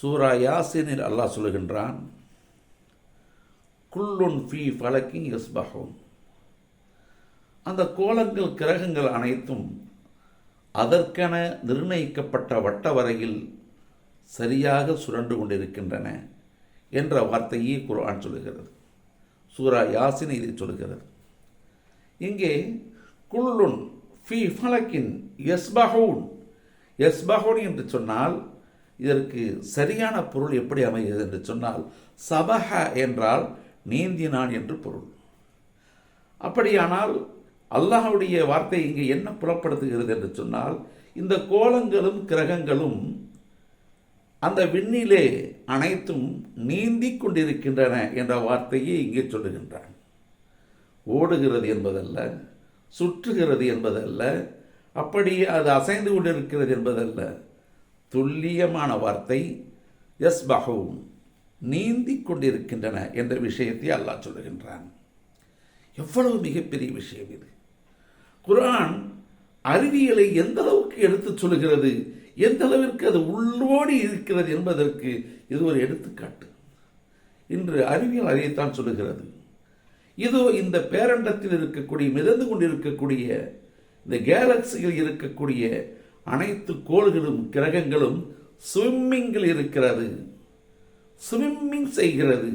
சூரா யாசினில் அல்லாஹ் சொல்லுகின்றான் குல்லுன் ஃபி ஃபலக்கின் யஸ்பஹூன். அந்த கோலங்கள் கிரகங்கள் அனைத்தும் அதற்கென நிர்ணயிக்கப்பட்ட வட்ட வரையில் சரியாக சுரண்டு கொண்டிருக்கின்றன என்ற வார்த்தையே குர்ஆன் சொல்லுகிறது. சூரா யாசின் இதை சொல்லுகிறது. இங்கே குல்லுன் ஃபி ஃபலக்கின் எஸ்பஹூன் எஸ்பஹூன் என்று சொன்னால் இதற்கு சரியான பொருள் எப்படி அமைகிறது என்று சொன்னால் சபஹ என்றால் நீந்தினான் என்று பொருள். அப்படியானால் அல்லாஹுடைய வார்த்தை இங்கே என்ன புலப்படுத்துகிறது என்று சொன்னால் இந்த கோலங்களும் கிரகங்களும் அந்த விண்ணிலே அனைத்தும் நீந்தி கொண்டிருக்கின்றன என்ற வார்த்தையை இங்கே சொல்லுகின்றான். ஓடுகிறது என்பதல்ல சுற்றுகிறது என்பதல்ல அப்படியே அது அசைந்து கொண்டிருக்கிறது என்பதல்ல. துல்லியமான வார்த்தை எஸ் பகவும் நீந்தி கொண்டிருக்கின்றன என்ற விஷயத்தை அல்லாஹ் சொல்லுகின்றான். எவ்வளவு மிகப்பெரிய விஷயம் இது. குரான் அறிவியலை எந்த அளவுக்கு எடுத்துச் சொல்லுகிறது எந்த அளவிற்கு அது உள்ளோடி இருக்கிறது என்பதற்கு இது ஒரு எடுத்துக்காட்டு. இன்று அறிவியல் அதைத்தான் சொல்லுகிறது. இதோ இந்த பேரண்டத்தில் இருக்கக்கூடிய மிதந்து கொண்டிருக்கக்கூடிய இந்த கேலக்சியில் இருக்கக்கூடிய அனைத்து கோள்களும் கிரகங்களும் ஸ்விம்மிங்கில் இருக்கிறது. ஸ்விம்மிங் செய்கிறது.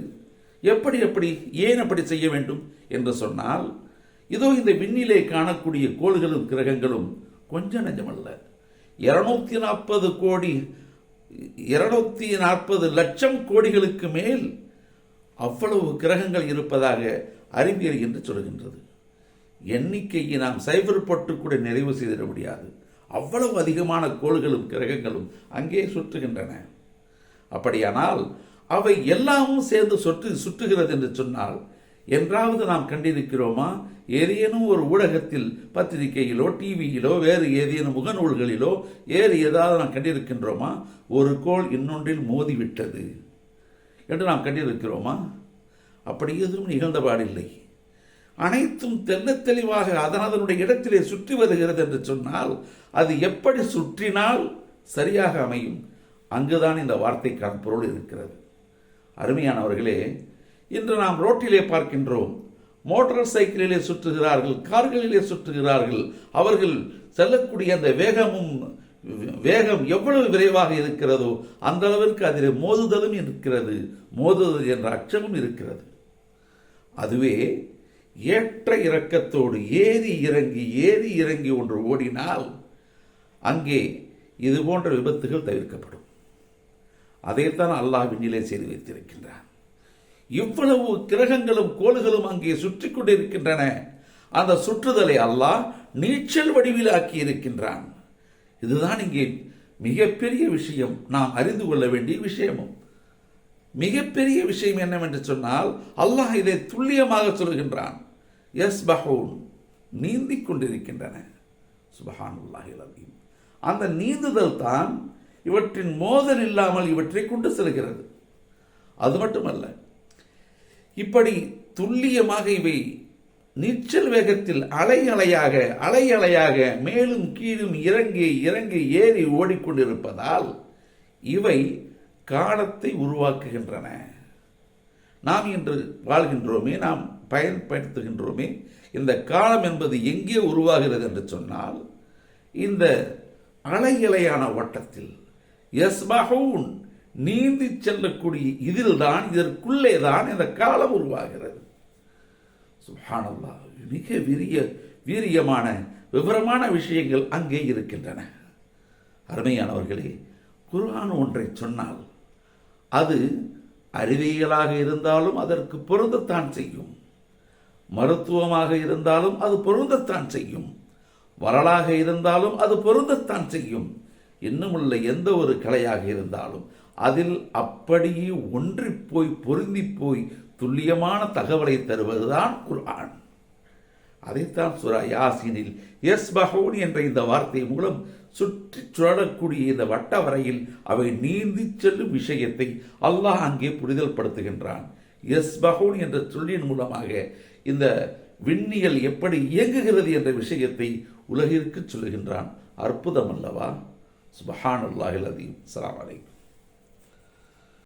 எப்படி எப்படி ஏன் அப்படி செய்ய வேண்டும் என்று சொன்னால் இதோ இந்த விண்ணிலே காணக்கூடிய கோள்களும் கிரகங்களும் கொஞ்சம் நஞ்சமல்ல. இருநூத்தி நாற்பது கோடி இருநூத்தி நாற்பது லட்சம் கோடிகளுக்கு மேல் அவ்வளவு கிரகங்கள் இருப்பதாக அறிவியல் என்று சொல்கின்றது. எண்ணிக்கையை நாம் சைபர் போட்டு கூட நிறைவு செய்திட முடியாது. அவ்வளவு அதிகமான கோள்களும் கிரகங்களும் அங்கே சுற்றுகின்றன. அப்படியானால் அவை எல்லாமும் சேர்ந்து சுற்று சுற்றுகிறது என்று சொன்னால் என்றாவது நாம் கண்டிருக்கிறோமா? ஏதேனும் ஒரு ஊடகத்தில் பத்திரிகையிலோ டிவியிலோ வேறு ஏதேனும் முகநூல்களிலோ வேறு ஏதாவது நாம் கண்டிருக்கின்றோமா? ஒரு கோள் இன்னொன்றில் மோதிவிட்டது. என்று நாம் கண்டிருக்கிறோமா? அப்படி எதுவும் நிகழ்ந்தபாடில்லை அனைத்தும் தெல்ல தெளிவாக அதன் அதனுடைய இடத்திலே சுற்றி வருகிறது என்று சொன்னால் அது எப்படி சுற்றினால் சரியாக அமையும்? அங்குதான் இந்த வார்த்தைக்கான பொருள் இருக்கிறது. அருமையானவர்களே இன்று நாம் ரோட்டிலே பார்க்கின்றோம். மோட்டார் சைக்கிளிலே சுற்றுகிறார்கள் கார்களிலே சுற்றுகிறார்கள். அவர்கள் செல்லக்கூடிய அந்த வேகமும் வேகம் எவ்வளவு விரைவாக இருக்கிறதோ அந்த அளவிற்கு அதில் மோதுதலும் இருக்கிறது. மோதுதல் என்ற அச்சமும் இருக்கிறது. அதுவே ஏற்ற இறக்கத்தோடு ஏறி இறங்கி ஏறி இறங்கி ஒன்று ஓடினால் அங்கே இது போன்ற விபத்துகள் தவிர்க்கப்படும். அதைத்தான் அல்லாஹ் விண்ணிலே செய்து வைத்திருக்கின்றான். இவ்வளவு கிரகங்களும் கோள்களும் அங்கே சுற்றி கொண்டிருக்கின்றன. அந்த சுற்றுதலை அல்லாஹ் நீச்சல் வடிவில் ஆக்கி இருக்கின்றான். இதுதான் இங்கே மிகப்பெரிய விஷயம். நாம் அறிந்து கொள்ள வேண்டிய விஷயமும். மிகப்பெரிய விஷயம் என்னவென்று சொன்னால் அல்லாஹ் இதை துல்லியமாக சொல்கின்றான். எஸ் பஹூன் நீந்தி கொண்டிருக்கின்றன சுபஹானுல்லாஹில் அலீம். அந்த நீந்துதல் தான் இவற்றின் மோதல் இல்லாமல் இவற்றை கொண்டு செல்கிறது. அது மட்டுமல்ல இப்படி துல்லியமாக இவை நீச்சல் வேகத்தில் அலை அலையாக அலை அலையாக மேலும் கீழும் இறங்கி இறங்கி ஏறி ஓடிக்கொண்டிருப்பதால் இவை காலத்தை உருவாக்குகின்றன. நாம் இன்று வாழ்கின்றோமே நாம் பயன்படுத்துகின்றோமே இந்த காலம் என்பது எங்கே உருவாகிறது என்று சொன்னால் இந்த அலை இலையான ஓட்டத்தில் எஸ்பஹூன் நீந்தி செல்லக்கூடிய இதில்தான் இதற்குள்ளே தான் இந்த காலம் உருவாகிறது. சுஹானல்லா மிக வீரிய வீரியமான விவரமான விஷயங்கள் அங்கே இருக்கின்றன. அருமையானவர்களே குர்ஆன் ஒன்றை சொன்னால் அது அறிவியலாக இருந்தாலும் அதற்கு பொருந்தத்தான் செய்யும். மருத்துவமாக இருந்தாலும் அது பொருந்தத்தான் செய்யும். வரலாக இருந்தாலும் அது பொருந்தத்தான் செய்யும். இன்னுமுள்ள எந்த ஒரு கலையாக இருந்தாலும் அதில் அப்படியே ஒன்றிப்போய் பொருந்திப்போய் பொருந்தி போய் துல்லியமான தகவலை தருவதுதான் குர்ஆன். அதைத்தான் சுரா யாசினில் எஸ் பஹோன் என்ற இந்த வார்த்தை மூலம் சுற்றி சுழலக்கூடிய இந்த வட்ட வரையில் அவை நீந்தி செல்லும் விஷயத்தை அல்லாஹ் அங்கே புரிதல் படுத்துகின்றான் எஸ் பஹோன் என்ற சொல்லின் மூலமாக இந்த விண்ணியல் எப்படி இயங்குகிறது என்ற விஷயத்தை உலகிற்கு சொல்லுகின்றான். அற்புதம் அல்லவா? சுபஹான் அல்லாஹில் அதீம் அஸ்ஸலாமு அலைக்கும்.